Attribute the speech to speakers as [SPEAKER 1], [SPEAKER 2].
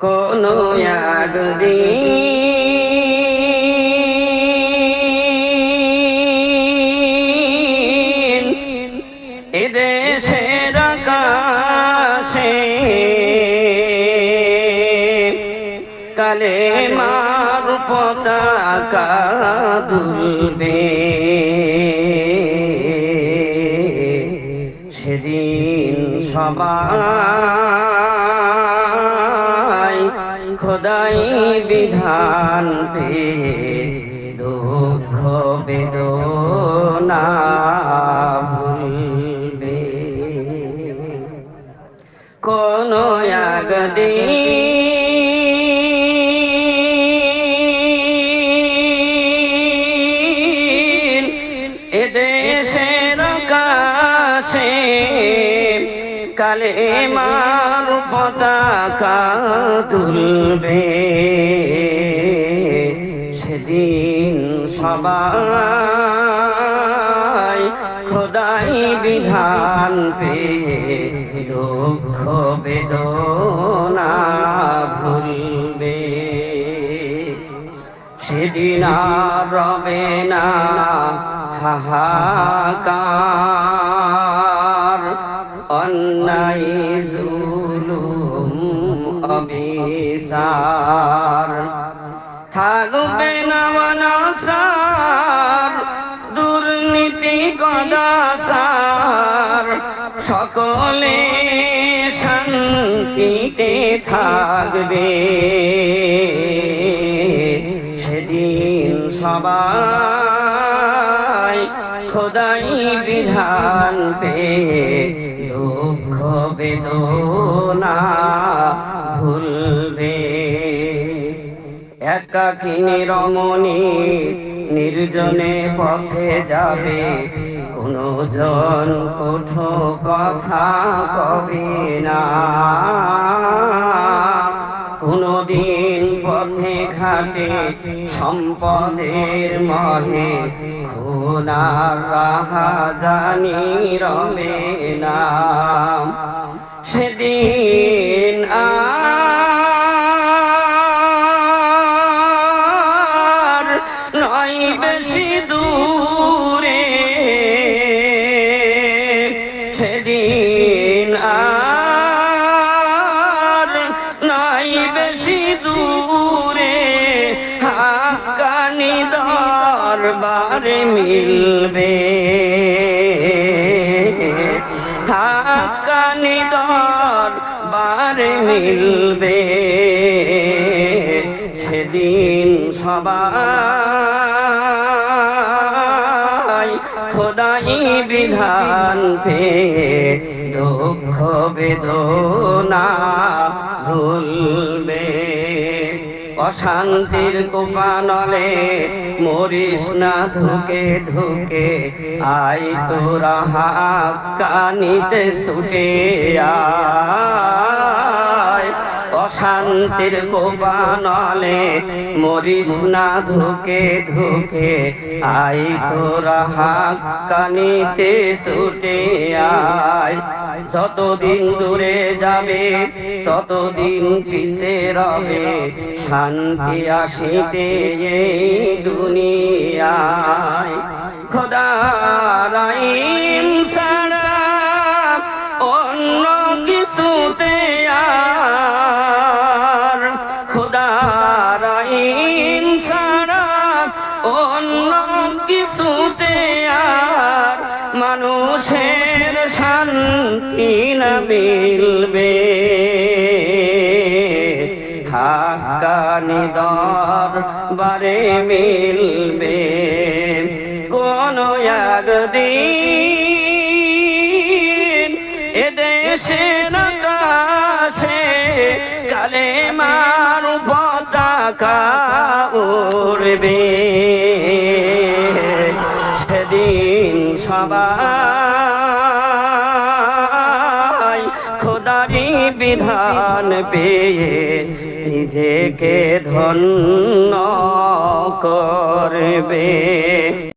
[SPEAKER 1] কোনো একদিন এদেশের কালে পতাকা সেদিন সবাই খোদাই বিধান পে দুঃখ বেদনা ভুলবে। কোন একদিন এদেশের আকাশে কালে মার পতাকা তুলবে। সেদিন সবাই খোদাই বিধান পে দুঃখ বেদনা ভুলবে। সেদিন রবে না হাহাকার। অন্যায় অবিসার থাকবে না মনসার দুর্নীতি গদাসার সকলে শান্তিতে থাকবে। সেদিন সবাই খোদাই বিধান পে দুঃখ বেদনা একাকিনী রমণী, নির্জনে পথে যাবে। কোনো জন কোঠো কথা কবে না। কোনদিন পথে ঘাটে সম্পদের মহে, খুনার রাহা জানি রমে না। বেশি দূরে। সেদিন আর নাই বেশি দূরে। হাকানি দরবারে মিলবে। হাকানি দরবারে মিলবে। সেদিন সবাই খোদাই বিধান পে দুঃখ বেদনা ভুলবে। অশান্তির কোপানলে মরিস না, ধুকে ধুকে আই তোরা হাক্কানিতে ছুটে আয়। অশান্তির কোবানলে মরিস না ধুকে ধুকে, আই তোরা হাক্কানিতে ছুটে আয়। যতদিন দূরে যাবে, ততদিন পিছে রবে, শান্তি আসিতে এই দুনিয়ায়। খোদা রাইম ছাড়া মিলবে। হাক্কানি দরবারে মিলবে। কোন একদিন এদেশের আকাশে কালে মার পতাকা উড়বে। সেদিন সবাই বিধান পেয়ে নিজেকে ধন্য করবে।